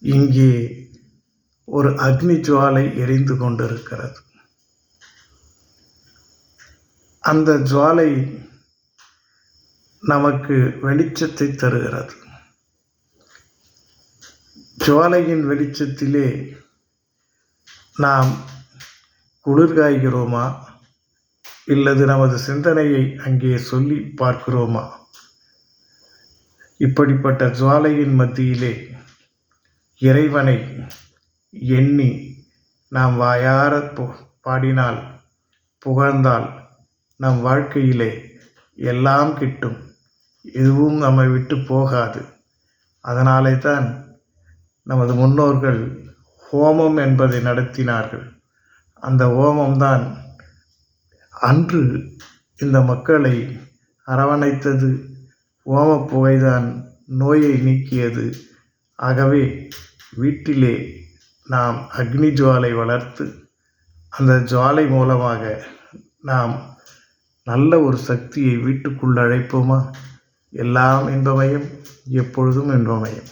இங்கே ஒரு அக்னி ஜுவாலை எரிந்து கொண்டிருக்கிறது. அந்த ஜுவாலை நமக்கு வெளிச்சத்தை தருகிறது. ஜுவாலையின் வெளிச்சத்திலே நாம் குளிர்காய்கிறோமா? இல்லது நமது சிந்தனையை அங்கே சொல்லி பார்க்கிறோமா? இப்படிப்பட்ட ஜுவாலையின் மத்தியிலே இறைவனை எண்ணி நாம் வாயார பு- பாடினால் புகழ்ந்தால் நம் வாழ்க்கையிலே எல்லாம் கிட்டும். எதுவும் நம்மை விட்டு போகாது. அதனாலே தான் நமது முன்னோர்கள் ஹோமம் என்பதை நடத்தினார்கள். அந்த ஹோமம்தான் அன்று இந்த மக்களை அரவணைத்தது. ஓம புகைதான் நோயை நீக்கியது. ஆகவே வீட்டிலே நாம் அக்னி ஜுவாலை வளர்த்து அந்த ஜுவாலை மூலமாக நாம் நல்ல ஒரு சக்தியை வீட்டுக்குள் அழைப்போமா? எல்லாம் இன்பமயம் எப்பொழுதும் இன்பமயம்.